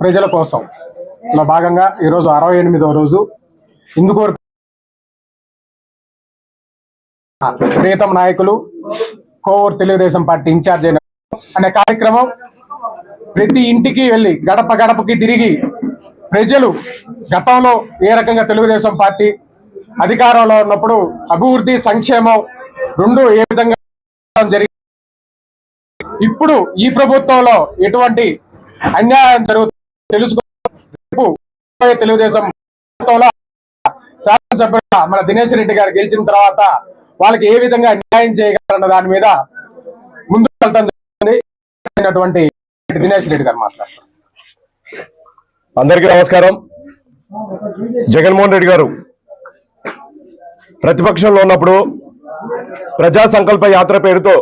ప్రజల కోసం. లో భాగంగా ఈరోజు అరవై ఎనిమిదవ రోజు ఇందుకూరు ప్రీతం నాయకులు కోవూరు తెలుగుదేశం పార్టీ ఇన్ఛార్జ్ అయిన అనే కార్యక్రమం ప్రతి ఇంటికి వెళ్ళి గడప గడపకి తిరిగి ప్రజలు గతంలో ఏ రకంగా తెలుగుదేశం పార్టీ అధికారంలో ఉన్నప్పుడు అభివృద్ధి సంక్షేమం రెండు ఏ విధంగా జరిగింది ఇప్పుడు ఈ ప్రభుత్వంలో ఎటువంటి అన్యాయం జరుగుతుంది తెలుసుకో తెలుగుదేశం ప్రభుత్వంలో మన దినేష్ రెడ్డి గారు గెలిచిన తర్వాత వాళ్ళకి ఏ విధంగా న్యాయం చేయగలన్న దాని మీద ముందు వెళ్తుంది దినేష్ రెడ్డి గారు మాట్లాడతారు అందరికీ నమస్కారం. జగన్మోహన్ రెడ్డి గారు ప్రతిపక్షంలో ఉన్నప్పుడు ప్రజా సంకల్ప యాత్ర పేరుతో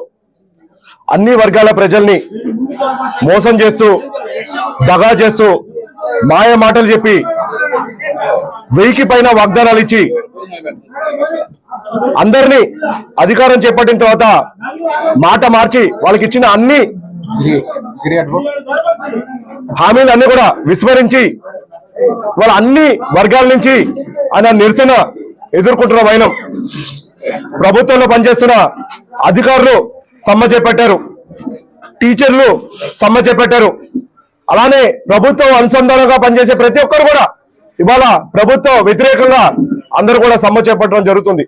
అన్ని వర్గాల ప్రజల్ని మోసం చేస్తూ దగా చేస్తూ మాయ మాటలు చెప్పి వెయ్యికి పైన వాగ్దానాలు ఇచ్చి అందరినీ అధికారం చేపట్టిన తర్వాత మాట మార్చి వాళ్ళకి ఇచ్చిన అన్ని. హామీలు అన్ని కూడా విస్మరించి వాళ్ళ అన్ని వర్గాల నుంచి ఆయన నిరసన ఎదుర్కొంటున్న వైనం ప్రభుత్వంలో పనిచేస్తున్న అధికారులు సమ్మె చేపట్టారు టీచర్లు సమ్మె చేపట్టారు. అలానే ప్రభుత్వం అనుసంధానంగా పనిచేసే ప్రతి ఒక్కరు కూడా ఇవాళ ప్రభుత్వం వ్యతిరేకంగా అందరూ కూడా సమ్మె చేపట్టడం జరుగుతుంది.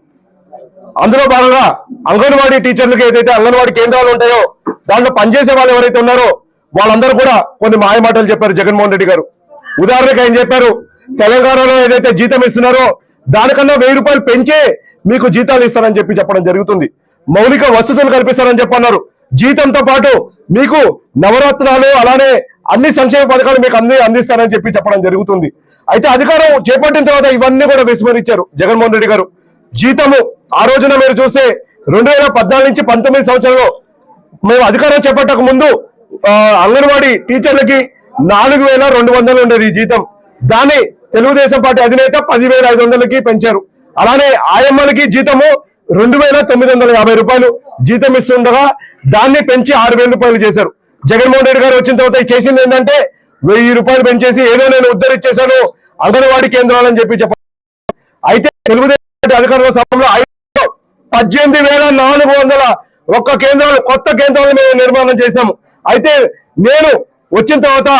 అందులో భాగంగా అంగన్వాడీ టీచర్లకు ఏదైతే అంగన్వాడీ కేంద్రాలు ఉంటాయో దాంట్లో పనిచేసే వాళ్ళు ఎవరైతే ఉన్నారో వాళ్ళందరూ కూడా కొన్ని మాయమాటలు చెప్పారు జగన్మోహన్ రెడ్డి గారు. ఉదాహరణకు ఆయన చెప్పారు తెలంగాణలో ఏదైతే జీతం ఇస్తున్నారో దానికన్నా వెయ్యి రూపాయలు పెంచే మీకు జీతాలు ఇస్తారని చెప్పి చెప్పడం జరుగుతుంది. మౌలిక వసతులు కల్పిస్తారని చెప్పన్నారు. జీతంతో పాటు మీకు నవరత్నాలు అలానే అన్ని సంక్షేమ పథకాలు మీకు అన్ని అందిస్తారని చెప్పి చెప్పడం జరుగుతుంది. అయితే అధికారం చేపట్టిన తర్వాత ఇవన్నీ కూడా విస్మరించారు జగన్మోహన్ రెడ్డి గారు. జీతము ఆ రోజున మీరు చూస్తే రెండు వేల పద్నాలుగు నుంచి పంతొమ్మిది సంవత్సరంలో మేము అధికారం చేపట్టక ముందు అంగన్వాడీ టీచర్లకి నాలుగు వేల రెండు వందలు ఉండేది ఈ జీతం. దాన్ని తెలుగుదేశం పార్టీ అధినేత పదివేల ఐదు వందలకి పెంచారు. అలానే ఆయమ్మలకి జీతము రెండు వేల తొమ్మిది వందల యాభై రూపాయలు జీతం ఇస్తుండగా దాన్ని పెంచి ఆరు వేల రూపాయలు చేశారు. జగన్మోహన్ రెడ్డి గారు వచ్చిన తర్వాత చేసింది ఏంటంటే వెయ్యి రూపాయలు పెంచేసి ఏదో నేను ఉద్ధరించేశాను అంగన్వాడీ కేంద్రాలని చెప్పి చెప్ప. అయితే తెలుగుదేశం అధికారుల సభలో ఐదు పద్దెనిమిది వేల నాలుగు వందల ఒక్క కేంద్రాలు కొత్త కేంద్రాలు మేము నిర్మాణం చేశాము. అయితే నేను వచ్చిన తర్వాత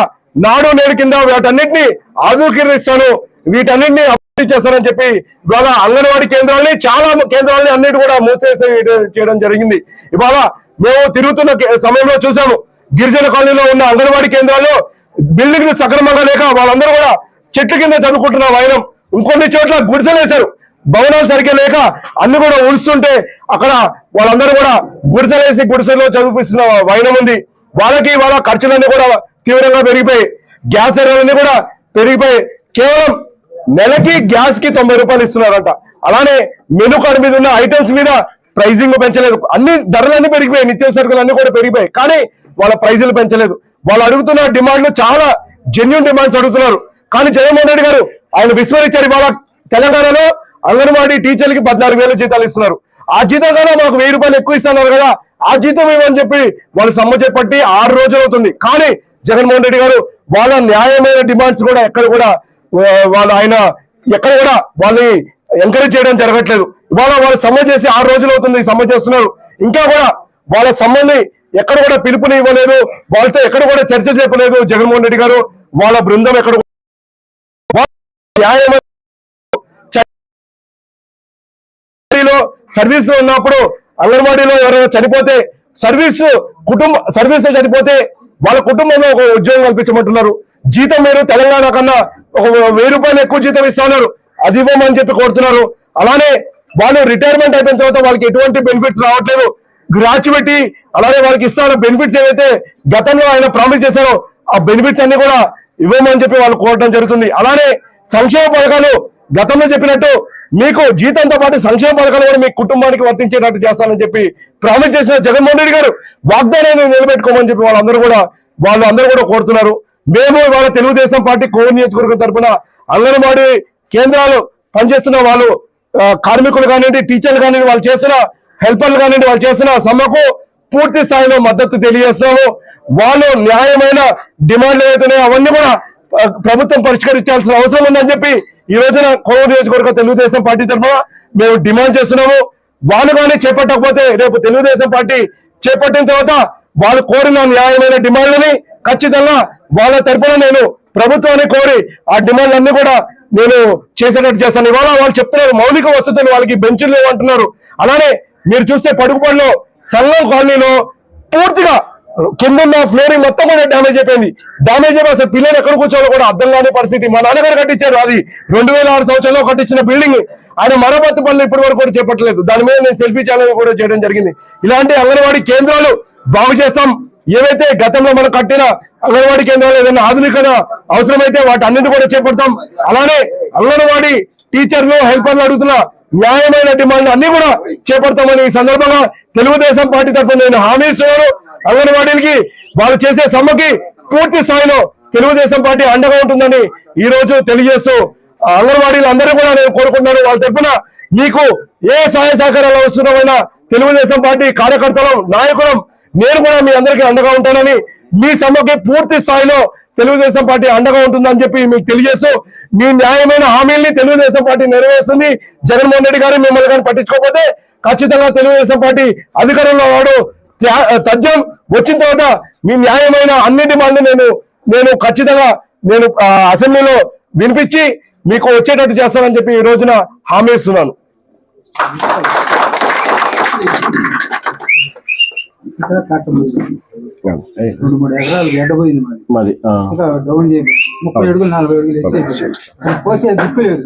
నాడు నేడు కింద వీటన్నిటిని ఆధుకీకరిస్తాను వీటన్నిటిని అభివృద్ధి చేస్తానని చెప్పి ఇవాళ అంగన్వాడీ కేంద్రాలని చాలా కేంద్రాలని అన్నిటి కూడా మూసేసి చేయడం జరిగింది. ఇవాళ మేము తిరుగుతున్న సమయంలో చూసాము గిరిజన కాలనీలో ఉన్న అంగన్వాడీ కేంద్రాల్లో బిల్డింగ్లు సక్రమంగా లేక వాళ్ళందరూ కూడా చెట్ల కింద చదువుకుంటున్న వైరం. ఇంకొన్ని చోట్ల గుడిసెలేశారు. భవనాలు సరిగ్గా లేక అన్ని కూడా ఉడుస్తుంటే అక్కడ వాళ్ళందరూ కూడా గుడిసెలేసి గుడిసెలో చదివిస్తున్న వైరం ఉంది. వాళ్ళకి వాళ్ళ ఖర్చులన్నీ కూడా తీవ్రంగా పెరిగిపోయి గ్యాస్ ధరలన్నీ కూడా పెరిగిపోయి కేవలం నెలకి గ్యాస్కి తొంభై రూపాయలు ఇస్తున్నారంట. అలానే మెను కార్డు మీద ఉన్న ఐటమ్స్ మీద ప్రైజింగ్ పెంచలేదు. అన్ని ధరలన్నీ పెరిగిపోయాయి నిత్యావసరకులు అన్ని కూడా పెరిగిపోయాయి. కానీ వాళ్ళ ప్రైజులు పెంచలేదు. వాళ్ళు అడుగుతున్న డిమాండ్లు చాలా జెన్యున్ డిమాండ్స్ అడుగుతున్నారు. కానీ జగన్మోహన్ రెడ్డి గారు ఆయన విస్మరించారు. ఇవాళ తెలంగాణలో అంగన్వాడీ టీచర్లకి పద్నాలుగు వేల జీతాలు ఇస్తున్నారు. ఆ జీతం కన్నా మాకు వెయ్యి రూపాయలు ఎక్కువ ఇస్తున్నారు కదా ఆ జీతం ఇవ్వని చెప్పి వాళ్ళు సమ్మె చేపట్టి ఆరు రోజులు అవుతుంది. కానీ జగన్మోహన్ రెడ్డి గారు వాళ్ళ న్యాయమైన డిమాండ్స్ కూడా ఎక్కడ కూడా వాళ్ళు ఆయన ఎక్కడ కూడా వాళ్ళని ఎంకరేజ్ చేయడం జరగట్లేదు. ఇవాళ వాళ్ళు సమ్మె చేసి ఆరు రోజులు అవుతుంది సమ్మె చేస్తున్నారు. ఇంకా కూడా వాళ్ళ సమ్మెని ఎక్కడ కూడా పిలుపుని ఇవ్వలేదు వాళ్ళతో ఎక్కడ కూడా చర్చ చెప్పలేదు జగన్మోహన్ రెడ్డి గారు. వాళ్ళ బృందం ఎక్కడ కూడా- సర్వీస్లో ఉన్నప్పుడు అంగన్వాడీలో ఎవరైనా చనిపోతే సర్వీస్ కుటుంబ సర్వీస్లో చనిపోతే వాళ్ళ కుటుంబంలో ఒక ఉద్యోగం కల్పించమంటున్నారు. జీతం మీరు తెలంగాణ కన్నా ఒక వెయ్యి రూపాయలు ఎక్కువ జీతం ఇస్తా ఉన్నారు. అది ఇవ్వమని చెప్పి కోరుతున్నారు. అలానే వాళ్ళు రిటైర్మెంట్ అయిపోయిన తర్వాత వాళ్ళకి ఎటువంటి బెనిఫిట్స్ రావట్లేదు. గ్రాచ్యుటీ అలానే వాళ్ళకి ఇస్తున్న బెనిఫిట్స్ ఏవైతే గతంలో ఆయన ప్రామిస్ చేశారో ఆ బెనిఫిట్స్ అన్ని కూడా ఇవ్వమని చెప్పి వాళ్ళు కోరడం జరుగుతుంది. అలానే సంక్షేమ పథకాలు గతంలో చెప్పినట్టు మీకు జీతంతో పాటు సంక్షేమ పథకాలు కూడా మీ కుటుంబానికి వర్తించేటట్టు చేస్తానని చెప్పి ప్రామిస్ చేసిన జగన్మోహన్ రెడ్డి గారు వాగ్దానాన్ని నిలబెట్టుకోమని చెప్పి వాళ్ళందరూ కూడా వాళ్ళు అందరూ కూడా కోరుతున్నారు. మేము ఇవాళ తెలుగుదేశం పార్టీ కోవూరు నియోజకవర్గం తరపున అంగన్వాడీ కేంద్రాలు పనిచేస్తున్న వాళ్ళు కార్మికులు కానివ్వండి టీచర్లు కానివ్వండి వాళ్ళు చేస్తున్న హెల్పర్లు కానివ్వండి వాళ్ళు చేస్తున్న సమ్మెకు పూర్తి స్థాయిలో మద్దతు తెలియజేస్తున్నాము వాళ్ళు న్యాయమైన డిమాండ్లు ఏవైతున్నాయో అవన్నీ కూడా ప్రభుత్వం పరిష్కరించాల్సిన అవసరం ఉందని చెప్పి ఈ రోజున కోవూరు నియోజకవర్గ తెలుగుదేశం పార్టీ తరఫున మేము డిమాండ్ చేస్తున్నాము. వాళ్ళు కానీ చేపట్టకపోతే రేపు తెలుగుదేశం పార్టీ చేపట్టిన తర్వాత వాళ్ళు కోరిన న్యాయమైన డిమాండ్లని ఖచ్చితంగా వాళ్ళ తరపున నేను ప్రభుత్వాన్ని కోరి ఆ డిమాండ్లన్నీ కూడా నేను చేసేటట్టు చేస్తాను. ఇవాళ వాళ్ళు చెప్తున్నారు మౌలిక వసతులు వాళ్ళకి బెంచులు లేవంటున్నారు అలానే మీరు చూస్తే పడుగుపడిలో సంఘం కాలనీలో పూర్తిగా కింద ఫ్లోరింగ్ మొత్తం కూడా డ్యామేజ్ అయిపోయింది. డ్యామేజ్ అయిపోయి అసలు పిల్లలు ఎక్కడ కూర్చోవాలో కూడా అర్థం కాని పరిస్థితి. మా నాన్నగారు కట్టించారు అది. రెండు వేల ఆరు సంవత్సరంలో కట్టించిన బిల్డింగ్ ఆయన మరమ్మత్తు పనులు ఇప్పటి వరకు కూడా చేపట్టలేదు. దాని మీద నేను సెల్ఫీ ఛానల్ కూడా చేయడం జరిగింది. ఇలాంటి అంగన్వాడీ కేంద్రాలు బాగు చేస్తాం. ఏవైతే గతంలో మనం కట్టిన అంగన్వాడీ కేంద్రాలు ఏదైనా ఆధునికత అవసరమైతే వాటి అన్నింటి కూడా చేపడతాం. అలానే అంగన్వాడీ టీచర్లు హెల్పర్లు అడుగుతున్న న్యాయమైన డిమాండ్ అన్ని కూడా చేపడతామని ఈ సందర్భంగా తెలుగుదేశం పార్టీ తరఫున నేను హామీ ఇస్తున్నాను. అంగన్వాడీలకి వాళ్ళు చేసే సమ్మకి పూర్తి స్థాయిలో తెలుగుదేశం పార్టీ అండగా ఉంటుందని ఈ రోజు తెలియజేస్తూ అంగన్వాడీలు అందరూ కూడా నేను కోరుకుంటున్నాను. వాళ్ళ తరఫున మీకు ఏ సహాయ సహకారాలు అవసరమైన తెలుగుదేశం పార్టీ కార్యకర్తలం నాయకులం నేను కూడా మీ అందరికీ అండగా ఉంటానని మీ సభకి పూర్తి స్థాయిలో తెలుగుదేశం పార్టీ అండగా ఉంటుందని చెప్పి మీకు తెలియజేస్తూ మీ న్యాయమైన హామీల్ని తెలుగుదేశం పార్టీ నెరవేరుస్తుంది. జగన్మోహన్ రెడ్డి గారు మిమ్మల్ని కానీ పట్టించుకోకపోతే ఖచ్చితంగా తెలుగుదేశం పార్టీ అధికారంలో వాడు. త్యా- తథ్యం వచ్చిన తర్వాత మీ న్యాయమైన అన్ని డిమాండ్లు నేను నేను ఖచ్చితంగా నేను అసెంబ్లీలో వినిపించి మీకు వచ్చేటట్టు చేస్తానని చెప్పి ఈ రోజున హామీ ఇస్తున్నాను. ఇక్కడ రెండు మూడు ఎకరాలు గడ్డపోయింది మరి మాది. ఇంకా డౌన్ చేయండి ముప్పై అడుగులు నలభై అడుగులు దిక్కు లేదు.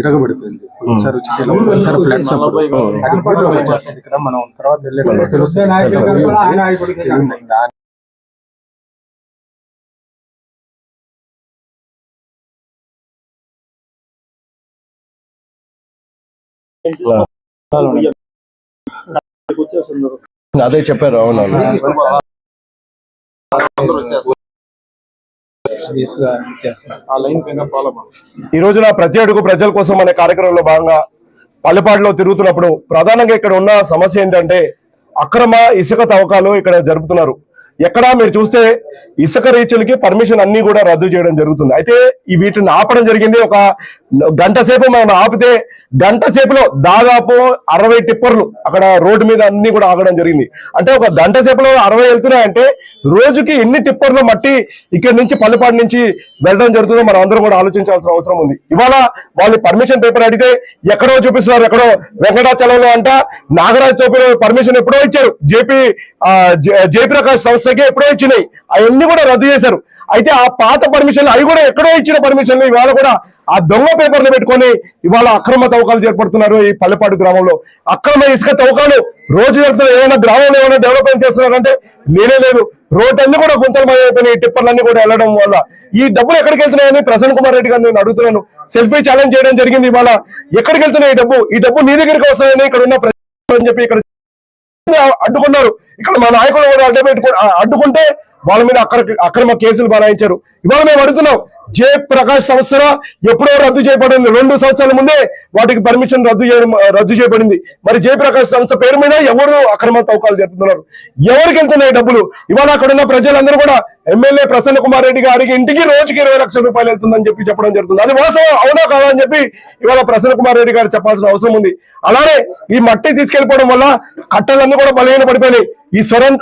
ఇరగబడిపోయింది. ఒకసారి ఒకసారి ఇక్కడ. మనం తర్వాత వెళ్ళేటప్పుడు తెలుస్తుంది. అదే చెప్పారు అవునవును ఈ రోజున ప్రతి అడుగు ప్రజల కోసం అనే కార్యక్రమంలో భాగంగా పల్లెపాడులో తిరుగుతున్నప్పుడు ప్రధానంగా ఇక్కడ ఉన్న సమస్య ఏంటంటే అక్రమ ఇసుక తవ్వకాలు ఇక్కడ జరుపుతున్నారు. ఎక్కడా మీరు చూస్తే ఇసుక రీచ్లకి పర్మిషన్ అన్ని కూడా రద్దు చేయడం జరుగుతుంది. అయితే ఈ వీటిని ఆపడం జరిగింది. ఒక గంట సేపు మనం ఆపితే గంట సేపులో దాదాపు అరవై టిప్పర్లు అక్కడ రోడ్డు మీద అన్ని కూడా ఆగడం జరిగింది. అంటే ఒక గంట సేపులో అరవై వెళ్తున్నాయంటే రోజుకి ఎన్ని టిప్పర్లు మట్టి ఇక్కడ నుంచి పల్లెపాడు నుంచి వెళ్ళడం జరుగుతుందో మనం అందరం కూడా ఆలోచించాల్సిన అవసరం ఉంది. ఇవాళ వాళ్ళు పర్మిషన్ పేపర్ అడిగితే ఎక్కడో చూపిస్తున్నారు ఎక్కడో వెంకటాచలంలో అంట నాగరాజ్ తోపిలో పర్మిషన్ ఎప్పుడో ఇచ్చారు. జేపీ జయప్రకాష్ సంస్థకి ఎప్పుడో ఇచ్చినాయి. అవన్నీ కూడా రద్దు చేశారు. అయితే ఆ పాత పర్మిషన్లు అవి కూడా ఎక్కడో ఇచ్చిన పర్మిషన్లు ఇవాళ కూడా ఆ దొంగ పేపర్లు పెట్టుకొని ఇవాళ అక్రమ తవ్వకాలు చేపడుతున్నారు ఈ పల్లెపాడు గ్రామంలో. అక్రమ ఇసుక తవ్వకాలు రోజు జరుగుతున్నారు ఏమైనా గ్రామంలో ఏమైనా డెవలప్మెంట్ చేస్తున్నారంటే నేనే లేదు. రోడ్ అన్ని కూడా గుంతలమయం అయిపోయినాయి ఈ టిప్పర్లన్నీ కూడా వెళ్ళడం వల్ల. ఈ డబ్బులు ఎక్కడికి వెళ్తున్నాయని ప్రసన్న కుమార్ రెడ్డి గారు నేను అడుగుతున్నాను. సెల్ఫీ ఛాలెంజ్ చేయడం జరిగింది ఇవాళ. ఎక్కడికి వెళ్తున్నాయి ఈ డబ్బు? ఈ డబ్బు నీ దగ్గరికి వస్తాయని ఇక్కడ ఉన్న ప్రజలు అని చెప్పి ఇక్కడ అడ్డుకున్నారు. ఇక్కడ మా నాయకులు కూడా అడ్డు అడ్డుకుంటే వాళ్ళ మీద అక్కడ అక్రమ కేసులు బనాయించారు. ఇవాళ మేము అడుగుతున్నాం జయప్రకాష్ సంస్థ ఎప్పుడో రద్దు చేయబడింది. రెండు సంవత్సరాల ముందే వాటికి పర్మిషన్ రద్దు చేయడం రద్దు చేయబడింది. మరి జయప్రకాష్ సంస్థ పేరు మీద ఎవరు అక్రమ తవ్వకాలు జరుపుతున్నారు? ఎవరికి వెళ్తున్నాయి డబ్బులు? ఇవాళ అక్కడ ఉన్న ప్రజలందరూ కూడా ఎమ్మెల్యే ప్రసన్న కుమార్ రెడ్డి గారికి ఇంటికి రోజుకి ఇరవై లక్షల రూపాయలు వెళ్తుందని చెప్పి చెప్పడం జరుగుతుంది. అది వాస్తవం అవునా కాదా అని చెప్పి ఇవాళ ప్రసన్న కుమార్ రెడ్డి గారు చెప్పాల్సిన అవసరం ఉంది. అలానే ఈ మట్టి తీసుకెళ్ళిపోవడం వల్ల కట్టలన్నీ కూడా బలహీన పడిపోయినాయి. ఈ స్వరం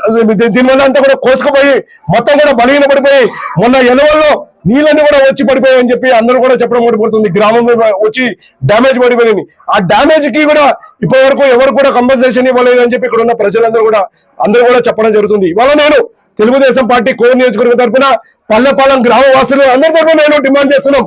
దీనివల్ల అంతా కూడా కోసుకుపోయి మొత్తం కూడా బలహీన పడిపోయి మొన్న ఎలవల్లో నీళ్ళని కూడా వచ్చి పడిపోయాయని చెప్పి అందరూ కూడా చెప్పడం పడిపోతుంది గ్రామం వచ్చి డ్యామేజ్ పడిపోయింది ఆ డ్యామేజ్కి కూడా ఇప్పటి వరకు ఎవరు కూడా కంపల్సేషన్ ఇవ్వలేదు అని చెప్పి ఇక్కడ ఉన్న ప్రజలందరూ కూడా అందరూ కూడా చెప్పడం జరుగుతుంది. ఇవాళ నేను తెలుగుదేశం పార్టీ కోర్ నియోజకవర్గం తరఫున పల్లెపాలెం గ్రామవాసులు అందరి తరఫున నేను డిమాండ్ చేస్తున్నాం.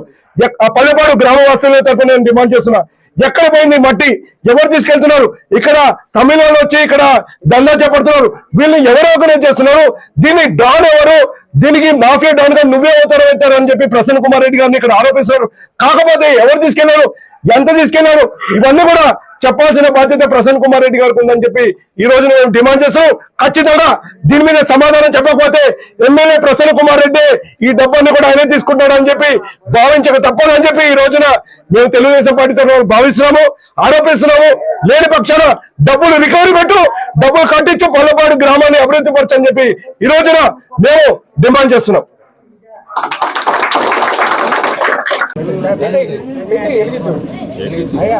ఆ పల్లెపాడు గ్రామవాసుల తరఫున నేను డిమాండ్ చేస్తున్నా. ఎక్కడ పోయింది మట్టి ఎవరు తీసుకెళ్తున్నారు? ఇక్కడ తమిళనాడు వచ్చి ఇక్కడ దందా చేపడుతున్నారు. వీళ్ళని ఎవరు ఆర్గనైజ్ చేస్తున్నారు? దీన్ని డాన్ ఎవరు? దీనికి మాఫియా డాన్గా నువ్వే అవుతారు అవుతారు అని చెప్పి ప్రసన్న కుమార్ రెడ్డి గారిని ఇక్కడ ఆరోపిస్తున్నారు. కాకపోతే ఎవరు తీసుకెళ్ళారు? ఎంత తీసుకెళ్ళారు? ఇవన్నీ కూడా చెప్పాల్సిన బాధ్యత ప్రసన్న కుమార్ రెడ్డి గారికి ఉందని చెప్పి ఈ రోజు మేము డిమాండ్ చేస్తాం ఖచ్చితంగా దీని మీద సమాధానం చెప్పకపోతే ఎమ్మెల్యే ప్రసన్న కుమార్ రెడ్డి ఈ డబ్బాన్ని కూడా ఆయనే తీసుకుంటాడు అని చెప్పి భావించక తప్పదని చెప్పి ఈ రోజున మేము తెలుగుదేశం పార్టీ తరఫున భావిస్తున్నాము ఆరోపిస్తున్నాము. లేని పక్షాన డబ్బులు రికవరీ పెట్టు డబ్బులు కట్టించు పొల్లపాడు గ్రామాన్ని అభివృద్ధి పరచని చెప్పి ఈ రోజున మేము డిమాండ్ చేస్తున్నాం. అయ్యా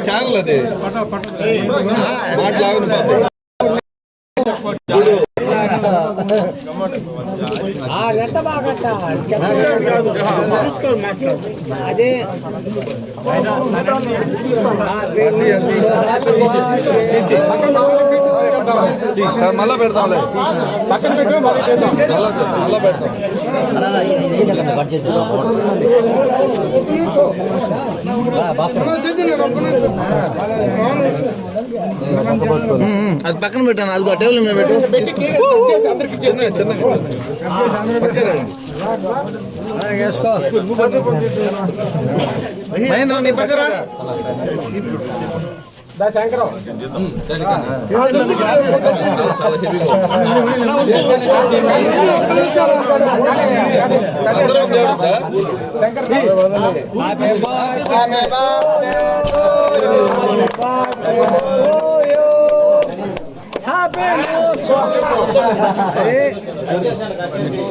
ఛానల్ అది. మాట్లాడు అదే. మళ్ళా పెడతాంలే. పక్కన పెట్టు మళ్ళీ పెడతాం అది పక్కన పెట్టాను అది టేబుల్ మీద పెట్టు. మహేంద్ర నీ పక్కన దా శంకరం. శంకర్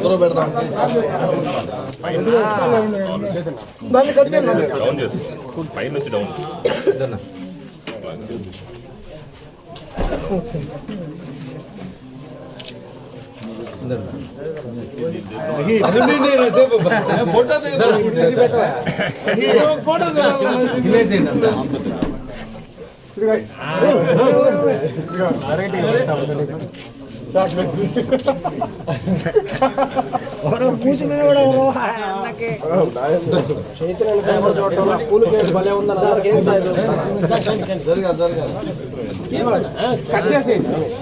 దూరం పెడతాం డౌన్ చేసుకో పైన నుంచి డౌన్ జరగాలి జరగాలి కట్ చేసేయండి దా ఇటు, ఇటు. అదే ఆడ పెట్టు ఆడ పెట్టు తెచ్చుకోపోతలే నేను బండికి వేసుకుంటాను ఆయన అడ్డు అన్ని అర్థం తీసే తీసే తీసే తీసే అయిపోయింది అయిపోయింది అశోక్ ఫోటో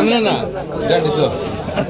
ఉండండి. సైడ్ ఉండండి. ఒక ఫోటో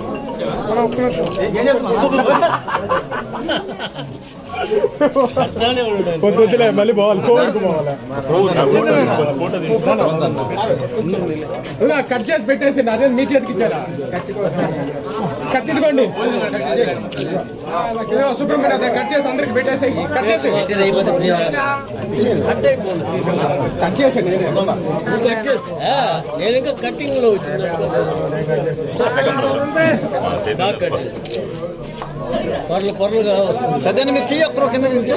పొద్దులే మళ్ళీ పోవాలి. కోవిడ్కి పోవాలి. కట్ చేసి పెట్టేసి అదే మీ చేతికి ఇచ్చారా? కత్తిదిగోండి సుబ్రహ్మణ్య అదే కట్ చేసి అందరికి పెట్టేసి కట్ చేసి. కట్ చేసండి నేను ఇంకా కటింగ్లో పొరలు పొరలుగా పెద్ద మీరు కింద నుంచి.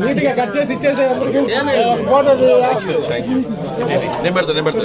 నీట్గా కట్ చేసి ఇచ్చేసే. నేను పెడతా నేను పెడతా.